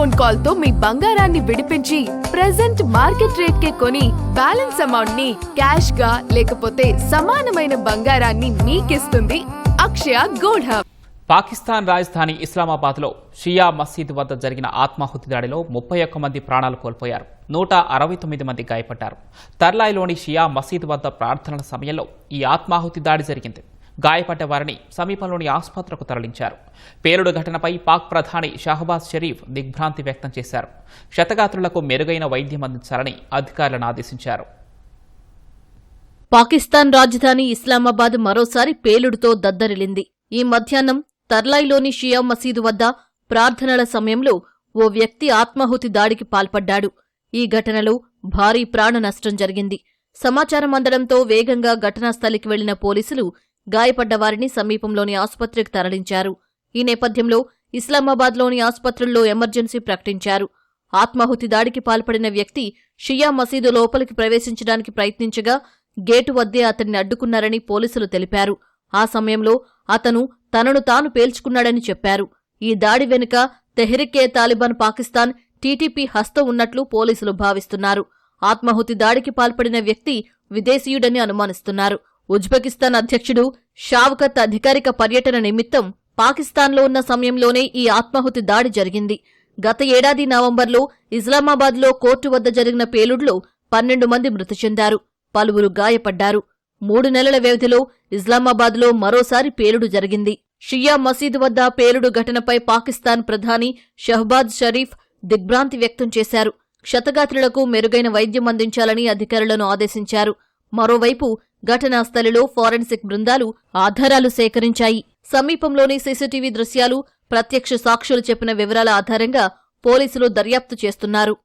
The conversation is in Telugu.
ఫోన్ కాల్తో మీ బంగారాన్ని విడిపించి ప్రెసెంట్ మార్కెట్ రేట్ కే కొని బ్యాలెన్స్ అమౌంట్ని క్యాష్గా లేకపోతే సమానమైన బంగారాన్ని మీకిస్తుంది అక్షయ గోల్డ్ హబ్ పాకిస్తాన్ రాజధాని ఇస్లామాబాద్లో షియా మసీద్ వద్ద జరిగిన ఆత్మాహుతి దాడిలో ముప్పై ఒక్క మంది ప్రాణాలు కోల్పోయారు. నూట అరవై తొమ్మిది మంది గాయపడ్డారు. తర్లాయిలోని షియా మసీద్ వద్ద ప్రార్థనల సమయంలో ఈ ఆత్మాహుతి దాడి జరిగింది. గాయపడ్డ వారిని సమీపంలోని ఆసుపత్రికి తరలించారు. పేలుడు ఘటనపై పాక్ ప్రధాని షహబాజ్ షరీఫ్ దిగ్భ్రాంతి వ్యక్తం చేశారు. క్షతగాత్రులకు మెరుగైన వైద్యం అందించాలని అధికారులను ఆదేశించారు. పాకిస్తాన్ రాజధాని ఇస్లామాబాద్ మరోసారి పేలుడుతో దద్దరిల్లింది. ఈ మధ్యాహ్నం తర్లాయిలోని షియా మసీదు వద్ద ప్రార్థనల సమయంలో ఓ వ్యక్తి ఆత్మాహుతి దాడికి పాల్పడ్డాడు. ఈ ఘటనలో భారీ ప్రాణ నష్టం జరిగింది. సమాచారం అందడంతో వేగంగా ఘటనా స్థలికి వెళ్ళిన పోలీసులు గాయపడ్డ వారిని సమీపంలోని ఆసుపత్రికి తరలించారు. ఈ నేపథ్యంలో ఇస్లామాబాద్లోని ఆసుపత్రుల్లో ఎమర్జెన్సీ ప్రకటించారు. ఆత్మాహుతి దాడికి పాల్పడిన వ్యక్తి షియా మసీదు లోపలికి ప్రవేశించడానికి ప్రయత్నించగా గేటు వద్దే అతన్ని అడ్డుకున్నారని పోలీసులు తెలిపారు. ఆ సమయంలో అతను తనను తాను పేల్చుకున్నాడని చెప్పారు. ఈ దాడి వెనుక తెహ్రికే తాలిబాన్ పాకిస్తాన్ టీటీపీ హస్తం ఉన్నట్లు పోలీసులు భావిస్తున్నారు. ఆత్మాహుతి దాడికి పాల్పడిన వ్యక్తి విదేశీయుడని అనుమానిస్తున్నారు. ఉజ్బెకిస్తాన్ అధ్యక్షుడు షావ్కత్ అధికారిక పర్యటన నిమిత్తం పాకిస్తాన్లో ఉన్న సమయంలోనే ఈ ఆత్మాహుతి దాడి జరిగింది. గత ఏడాది నవంబర్లో ఇస్లామాబాద్లో కోర్టు వద్ద జరిగిన పేలుడులో పన్నెండు మంది మృతి చెందారు. పలువురు గాయపడ్డారు. మూడు నెలల వ్యవధిలో ఇస్లామాబాద్లో మరోసారి పేలుడు జరిగింది. షియా మసీదు వద్ద పేలుడు ఘటనపై పాకిస్తాన్ ప్రధాని షహబాజ్ షరీఫ్ దిగ్భ్రాంతి వ్యక్తం చేశారు. క్షతగాత్రులకు మెరుగైన వైద్యం అందించాలని అధికారులను ఆదేశించారు. మరోవైపు ఘటనా స్థలిలో ఫోరెన్సిక్ బృందాలు ఆధారాలు సేకరించాయి. సమీపంలోని సీసీటీవీ దృశ్యాలు ప్రత్యక్ష సాక్షులు చెప్పిన వివరాల ఆధారంగా పోలీసులు దర్యాప్తు చేస్తున్నారు.